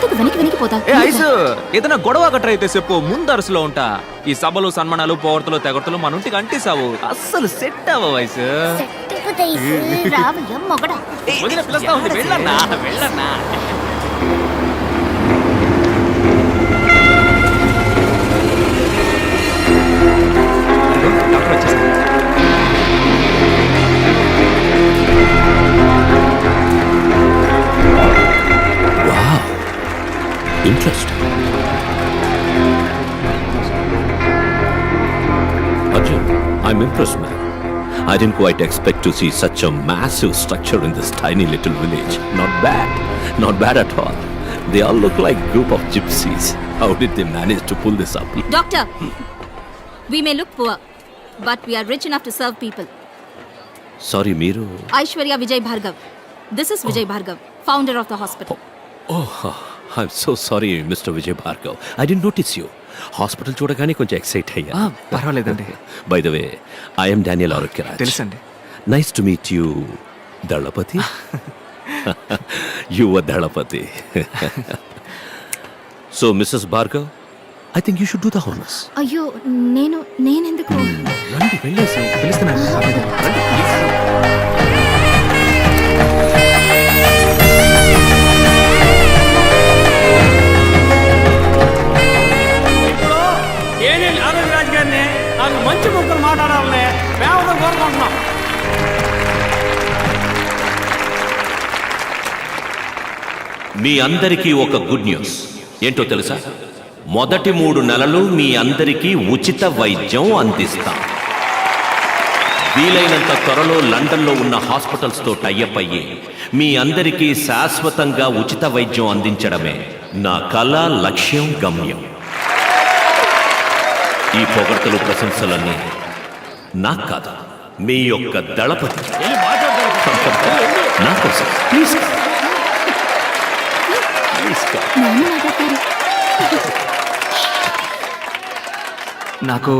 ఎందుకు వెనక్కి వెనక్కి పోతా? ఏ ఐసు ఏదైనా గొడవ గట్ర అయితే చెప్పు ముందరుసులో ఉంటా. ఈ సభలు సన్మానాలు పోవర్తలు తెగర్తలు మన ఇంటికి అంటిసావు అస్సలు సెట్ అవ్వ వయసు రావయ్య మొగడా. వదిన పిలుస్తా ఉంది వెళ్ళన్నా వెళ్ళన్నా. I didn't quite expect to see such a massive structure in this tiny little village. Not bad. Not bad at all. They all look like a group of gypsies. How did they manage to pull this up? Doctor, hmm. we may look poor, but we are rich enough to serve people. Sorry, Miru. Aishwarya Vijay Bhargav. This is Vijay oh. Bhargav, founder of the hospital. Oh. oh. I'm so sorry, Mr. Vijay Bhargav. I didn't notice you. Hospital చూడగానే కొంచెం excite అయ్యా. ఆ, పర్వాలేదండి. By the way I'm Daniel Arogyaraj తెలుసండి. Nice to meet you Dalapathi Yuva Dalapathi so Mrs Bhargav I think you should do the honours అయ్యో నేను నేనెందుకు? రండి వెళ్ళేసి. పిలుస్తున్నాను. మీ అందరికీ ఒక గుడ్ న్యూస్ ఏంటో తెలుసా? మొదటి మూడు నెలలు మీ అందరికీ ఉచిత వైద్యం అందిస్తాం. వీలైనంత త్వరలో లండన్లో ఉన్న హాస్పిటల్స్తో టైఅప్ అయ్యి మీ అందరికీ శాశ్వతంగా ఉచిత వైద్యం అందించడమే నా కళ లక్ష్యం గమ్యం. ఈ పొగడ్తలు ప్రశంసలన్నీ నాకు కాదు మీ యొక్క దళపతి. నా కోసం. ప్లీజ్. నాకు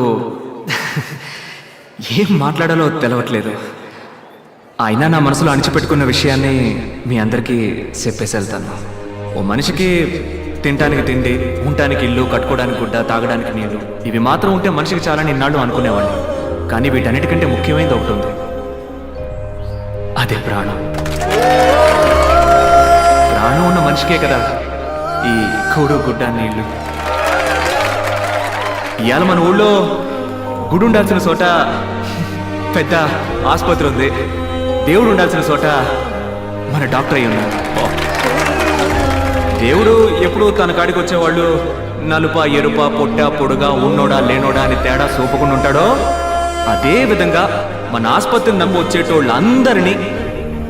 ఏం మాట్లాడాలో తెలవట్లేదు. అయినా నా మనసులో అణిచిపెట్టుకున్న విషయాన్ని మీ అందరికీ చెప్పేసి వెళ్తాను. ఓ మనిషికి తినడానికి తిండి ఉండటానికి ఇల్లు కట్టుకోవడానికి గుడ్డ తాగడానికి నీళ్ళు ఇవి మాత్రం ఉంటే మనిషికి చాలా ఇన్నాళ్ళు అనుకునేవాడిని. కానీ వీటన్నిటికంటే ముఖ్యమైనది ఒకటి ఉంది. అదే ప్రాణం. ప్రాణం ఉన్న మనిషికే కదా. ఈ కూడు గుడ్డ నీళ్ళు. ఇవాళ మన ఊళ్ళో గుడి ఉండాల్సిన చోట పెద్ద ఆసుపత్రి ఉంది. దేవుడు ఉండాల్సిన చోట మన డాక్టర్ అయి ఉన్నాడు దేవుడు ఎప్పుడు తన కాడికి వచ్చేవాళ్ళు నలుప ఎరుప పొట్ట పొడుగా ఉన్నోడా లేనోడా అని తేడా చూపకుండా ఉంటాడో అదే విధంగా మన ఆసుపత్రిని నమ్మి వచ్చేటోళ్ళందరినీ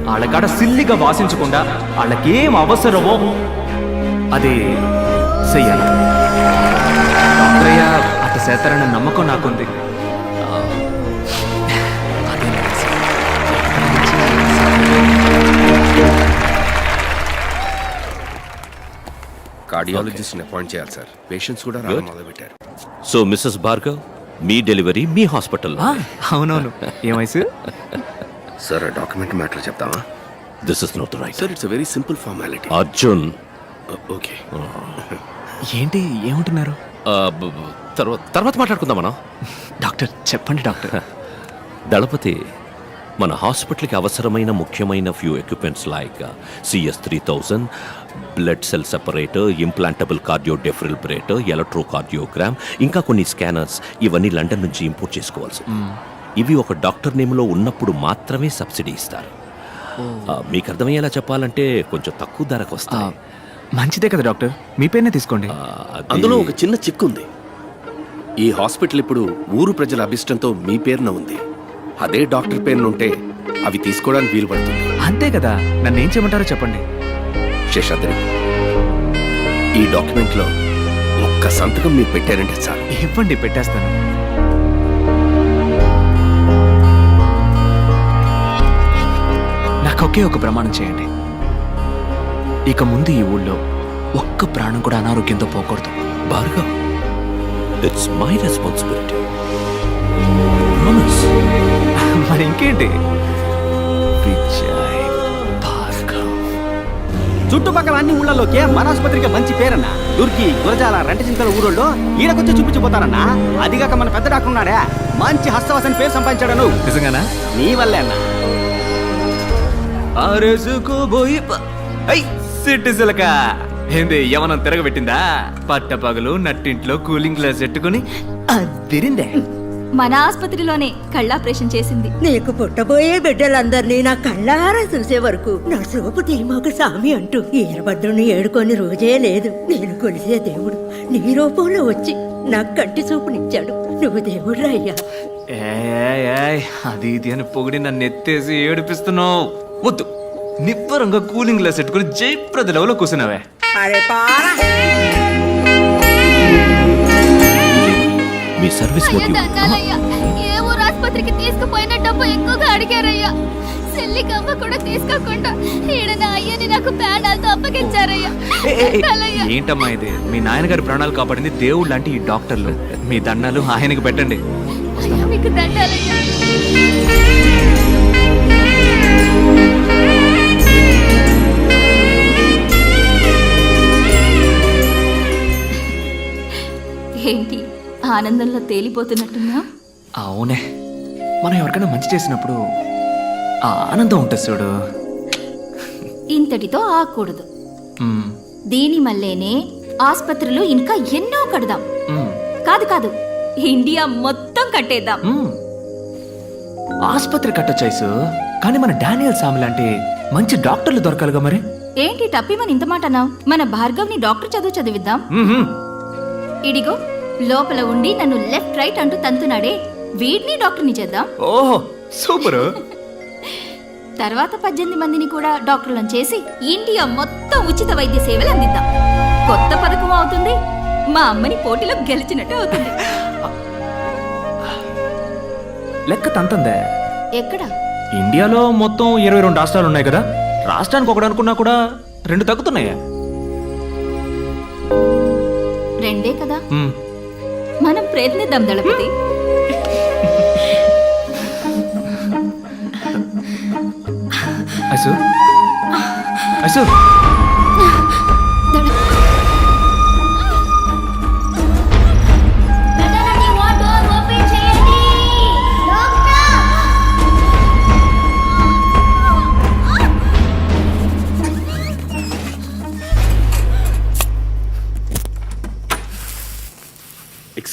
వాళ్ళ కాడ సిల్లిగా వాసించకుండా వాళ్ళకేం అవసరమో అది చెయ్యాలి. డాక్టరయ్య అట్ట చేస్తారన్న నమ్మకం నాకుంది. కార్డియాలజిస్ట్ని అపాయింట్ చేయాలి సార్. పేషెంట్స్ కూడా రావడం మొదలుపెట్టారు. సో మిస్సెస్ భార్గవ్ మీ డెలివరీ మీ హాస్పిటల్ అవునవును. ఏ వయసు? సార్ డాక్యుమెంట్ మ్యాటర్ చెప్తావా? This is not right sir it's very simple formality Arjun okay. ఏంటి ఏమంటున్నారు? తర్వాత తర్వాత మాట్లాడుకుందాం మనం డాక్టర్ చెప్పండి డాక్టర్. దళపతి మన హాస్పిటల్కి అవసరమైన ముఖ్యమైన few equipments like CS three thousand blood cell separator implantable cardio defibrillator electrocardiogram ఇంకా కొన్ని స్కానర్స్ ఇవన్నీ లండన్ నుంచి ఇంపోర్ట్ చేసుకోవాల్సి ఇవి ఒక డాక్టర్ నేమ్లో ఉన్నప్పుడు మాత్రమే సబ్సిడీ ఇస్తారు. మీకు అర్థమయ్యేలా చెప్పాలంటే కొంచెం తక్కువ ధరకు వస్తాయి. మంచిదే కదా డాక్టర్. మీ పేరునే తీసుకోండి. అందులో ఒక చిన్న చిక్కు ఉంది. ఈ హాస్పిటల్ ఇప్పుడు ఊరు ప్రజల అభిష్టంతో మీ పేరున ఉంది. అదే డాక్టర్ పేరున ఉంటే అవి తీసుకోవడానికి వీలు పడుతుంది. అంతే కదా. నన్ను ఏం చేయమంటారో చెప్పండి. శేషాద్రి ఈ డాక్యుమెంట్లో ఒక్క సంతకం మీరు పెట్టారంటే చాలు. ఇవ్వండి పెట్టేస్తాను. నాకు ఒకే ఒక ప్రమాణం చేయండి. ఇక ముందు ఈ ఊళ్ళో ఒక్క ప్రాణం కూడా అనారోగ్యంతో పోకూడదు. భార్గవ్ ఇట్స్ మై రెస్పాన్సిబిలిటీ మరి ఇంకేంటి? విజయ్ భార్గవ్. చుట్టుపక్కల అన్ని ఊళ్ళలోకే మన ఆసుపత్రికి మంచి పేరన్న. దుర్కి గురజాల రెంటచింతల ఊరోళ్ళు ఈడకొచ్చి చూపించిపోతారన్నా అదిగాక మన పెద్ద డాక్టర్ ఉన్నాడే? మంచి హస్తవాసని పేరు సంపాదించాడను. నిజంగానా? నీ వల్లే అన్న. ఆరేసుకోబోయి ప- ఐ సిట్టి సిలక. ఏంది యవనం తిరగబెట్టిందా? పట్టపగలు నట్టింట్లో కూలింగ్ గ్లాస్ పెట్టుకుని అదిరిందే. మన ఆసుపత్రిలోనే కళ్ళాపరేషన్ చేసింది. నీకు పుట్టబోయే బిడ్డలందరినీ నా కళ్ళారా చూసే వరకు నా సోపు తీమాక సామి అంటూ ఈరభద్రుని ఏడుకొని రోజే లేదు. నేను కొలిసే దేవుడు నీ రూపంలో వచ్చి నాకు కంటి చూపునిచ్చాడు. నువ్వు దేవుడు అయ్యా. ఏయ్, ఏయ్, అది ఇది అని పొగిడి నన్ను ఎత్తేసి ఏడిపిస్తున్నావు. వద్దు. నిబ్బరంగా కూలింగ్ గ్లాస్ పెట్టుకుని జయప్రద లెవెల్లో కూర్చున్నావే. అరే పారా. మీ సర్వీస్ అయ్యా మోటివ్ ఏ ఊరు ఆసుపత్రికి తీసుకుపోయిన డబ్బు ఎక్కువగా అడిగారయ్యా. చెల్లికమ్మ కూడా తీసుకోకుండా ఈడ నా అయ్యని నాకు పేడాలతో అప్పగించారయ్యా. ఏంటమ్మా ఇది? మీ నాయనగారి ప్రాణాలు కాపాడింది దేవుడు లాంటి ఈ డాక్టర్లు. మీ దండాలు ఆయనకి పెట్టండి. అయ్యా మీకు దండాలయ్యా. ఏంటి ఆనందంలో తేలిపోతున్నట్టున్నా అవునే. మనం ఎవరికైనా మంచి చేసినప్పుడు ఆ ఆనందం ఉంటుంది చూడు. ఇంతటితో ఆకూడదు మ్మ్, దీని మల్లేనే ఆసుపత్రులు ఇంకా ఎన్నో కడదాం. మ్మ్, కాదు కాదు. ఇండియా మొత్తం కట్టేద్దాం. మ్మ్. ఆసుపత్రి కట్టొచ్చాయిసు కానీ మన డానియల్ సామి లాంటి మంచి డాక్టర్లు దొరకాలిగా మరి. ఏంటి టప్పిమని ఇంత మాట అన్నావు? మన భార్గవ్ని డాక్టర్ చదువు చదివిద్దాం. ఇడిగో. లోపల ఉండి నన్ను లెఫ్ట్ రైట్ అంటూ తంతున్నాడే వీడిని డాక్టర్ని చేద్దాం. ఓహో సూపరు. తర్వాత పద్దెనిమిది మందిని కూడా డాక్టర్లను చేసి ఇండియా మొత్తం ఉచిత వైద్య సేవలు అందిద్దాం. కొత్త పథకం అవుతుంది. మా అమ్మని పోటీలో గెలిచినట్టు అవుతుంది. లెక్క తంతందే. ఎక్కడ? ఇండియాలో మొత్తం ఇరవై రెండు రాష్ట్రాలు ఉన్నాయి కదా. రాష్ట్రానికి ఒకటి అనుకున్నా కూడా రెండు తగ్గుతున్నాయా. రెండే కదా. మనం ప్రయత్నిద్దాం Dalapathi. Ice. Ice.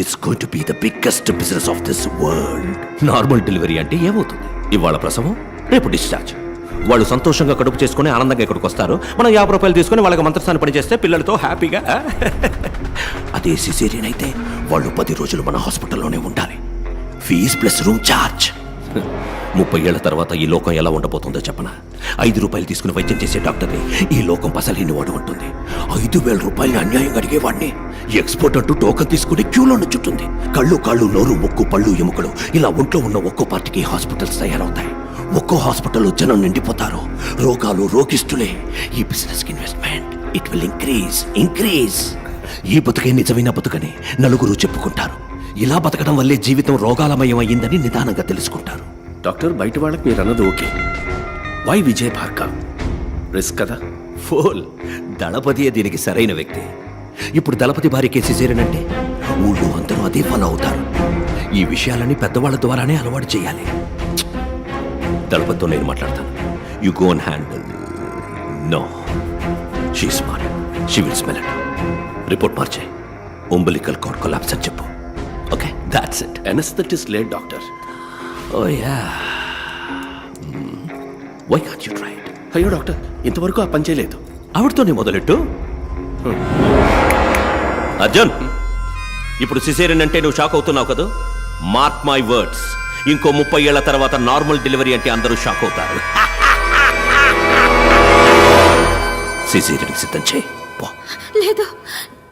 it's going to be the biggest business of this world normal delivery అంటే ఏమవుతుంది? ఇవాళ ప్రసవం రేపు డిశ్చార్జ్ వాళ్ళు సంతోషంగా కడుపు చేసుకుని ఆనందంగా ఇక్కడికి వస్తారు? మనం యాభై రూపాయలు తీసుకుని వాళ్ళకి మంత్రస్థానం పని చేస్తే పిల్లలతో హ్యాపీగా? అదే సిసేరియన్ అయితే వాళ్ళు పది రోజులు మన హాస్పిటల్లోనే ఉండాలి. ఫీజ్ ప్లస్ రూమ్ ఛార్జ్ ముప్పై ఏళ్ళ తర్వాత ఈ లోకం ఎలా ఉండబోతుందో చెప్పనా? ఐదు రూపాయలు తీసుకుని వైద్యం చేసే డాక్టర్ని ఈ లోకం పసలేని వాడు ఉంటుంది ఐదు వేల రూపాయలు అన్యాయంగా అడిగేవాడిని. ఎక్స్పోర్ట్ అంటూ టోకన్ తీసుకుని క్యూలో నుంచుంటుంది కళ్ళు కాళ్ళు నోరు ముక్కు పళ్ళు ఎముకలు ఇలా ఒంట్లో ఉన్న ఒక్కో పార్టీకి హాస్పిటల్స్ తయారవుతాయి. ఒక్కో హాస్పిటల్లో జనం నిండిపోతారు. రోగాలు రోగిస్తులే ఈ business investment it will increase increase ఈ బతుకే నిజమైన బతుకని నలుగురు చెప్పుకుంటారు. ఇలా బతకడం వల్లే జీవితం రోగాలమయం అయ్యిందని నిదానంగా తెలుసుకుంటారు. డాక్టర్ బయట వాళ్ళకి మీరు అన్నది okay. Why Vijay Bhargav? Risk కదా? ఫోల్! దళపతియే దీనికి సరైన వ్యక్తి. ఇప్పుడు దళపతి భార్యకే సిజేరనంటే ఊళ్ళో అందరూ అదే ఫాలో అవుతారు. ఈ విషయాలని పెద్దవాళ్ళ ద్వారానే అలవాటు చేయాలి. దళపతితో నేను మాట్లాడతాను. You go and handle no she smart she will smell it report మార్చే. ఉంబలికల్ కార్డ్ కొలాప్స్ అని చెప్పు. Okay that's it anaesthetist late doctor oh yeah why can't you try అయ్యో డాక్టర్. ఇంతవరకు ఆ పని చేయలేదు. ఆవిడతోనే మొదలెట్టు? అర్జున్ ఇప్పుడు సిసేరియన్ అంటే నువ్వు షాక్ అవుతున్నావు కదా? మార్క్ మై వర్డ్స్ ఇంకో ముప్పై ఏళ్ళ తర్వాత నార్మల్ డెలివరీ అంటే అందరూ షాక్ అవుతారు. సిసేరియన్ సిద్ధం చేయి. పో. లేదు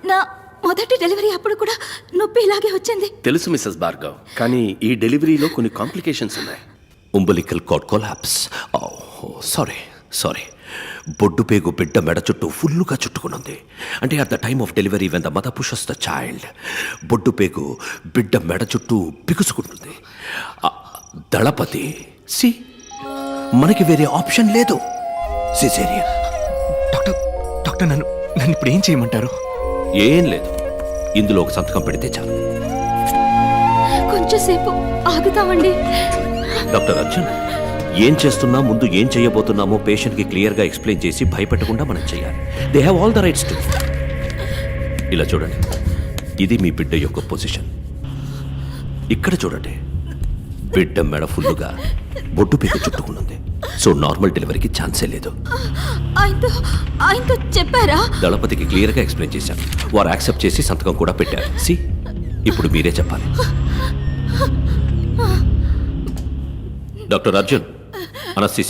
నా మొదటి డెలివరీ అప్పుడు కూడా నొప్పి ఇలాగే వచ్చింది. తెలుసు మిస్సెస్ భార్గవ్ కానీ ఈ డెలివరీలో కొన్ని కాంప్లికేషన్స్ ఉన్నాయి. Cord collapse. Oh, sorry sorry బొడ్డు పేగు బిడ్డ మెడ చుట్టూ ఫుల్లుగా చుట్టుకునుంది. అంటే at the time of delivery when the mother pushes the child బొడ్డు పేగు బిడ్డ మెడ చుట్టూ బిగుసుకుంటుంది. దళపతి సి మనకి వేరే ఆప్షన్ లేదు. సిసేరియన్ డాక్టర్ డాక్టర్ నన్ను నన్ను ఇప్పుడు ఏం చేయమంటారు? ఏం లేదు. ఇందులో ఒక సంతకం పెడితే చాలు. కొంచెం సేపు ఆగుతామండి. డాక్టర్ అర్జున్ ఏం చేస్తున్నా ముందు ఏం చేయబోతున్నామో పేషెంట్కి క్లియర్గా ఎక్స్ప్లెయిన్ చేసి భయపెట్టకుండా మనం చేయాలి. They have all the rights to ఇలా చూడండి. ఇది మీ బిడ్డ యొక్క పొజిషన్. ఇక్కడ చూడండి. బిడ్డ మెడ ఫుల్లుగా బొడ్డు పీక చుట్టుకున్నది సో నార్మల్ డెలివరీకి ఛాన్సే లేదు. ఆయనతో ఆయనతో చెప్పారా? దళపతికి క్లియర్గా ఎక్స్ప్లెయిన్ చేశాను. వారు యాక్సెప్ట్ చేసి సంతకం కూడా పెట్టారు. సి ఇప్పుడు మీరే చెప్పాలి. డాక్టర్ అర్జున్ Анастасия,